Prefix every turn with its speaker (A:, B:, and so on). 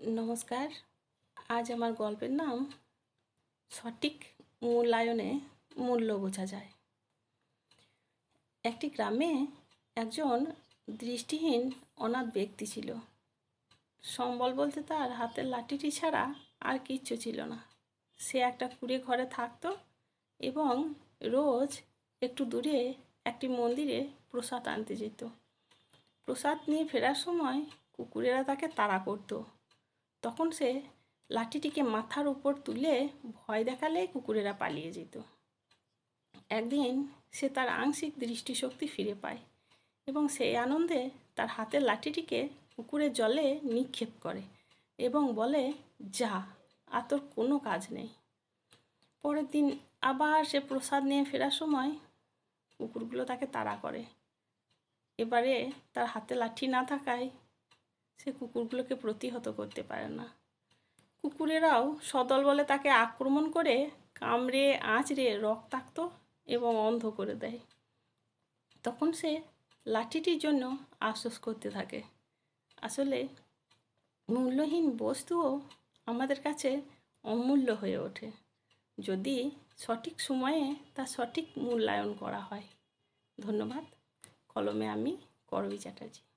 A: নমস্কার। আজ আমার গল্পের নাম সঠিক মূল্যায়নে মূল্য বোঝা যায়। একটি গ্রামে একজন দৃষ্টিহীন অনাথ ব্যক্তি ছিল। সম্বল বলতে তার হাতের লাঠিটি ছাড়া আর কিচ্ছু ছিল না। সে একটা কুড়ে ঘরে থাকতো এবং রোজ একটু দূরে একটি মন্দিরে প্রসাদ আনতে যেত। প্রসাদ নিয়ে ফেরার সময় কুকুরেরা তাকে তাড়া করতো। তখন সে লাঠিটিকে মাথার উপর তুলে ভয় দেখালে কুকুরেরা পালিয়ে যেত। একদিন সে তার আংশিক দৃষ্টিশক্তি ফিরে পায় এবং সেই আনন্দে তার হাতের লাঠিটিকে পুকুরের জলে নিক্ষেপ করে এবং বলে, যা, আর তোর কোনো কাজ নেই। পরের দিন আবার সে প্রসাদ নিয়ে ফেরার সময় কুকুরগুলো তাকে তাড়া করে। এবারে তার হাতে লাঠি না থাকায় সে কুকুরগুলোকে প্রতিহত করতে পারে না। কুকুরেরাও সদল বলে তাকে আক্রমণ করে কামড়ে, আঁচড়ে রক্তাক্ত এবং অন্ধ করে দেয়। তখন সে লাঠিটির জন্য আফসোস করতে থাকে। আসলে মূল্যহীন বস্তুও আমাদের কাছে অমূল্য হয়ে ওঠে। যদি সঠিক সময়ে তা সঠিক মূল্যায়ন করা হয়। ধন্যবাদ। কলমে আমি করবী চ্যাটার্জি।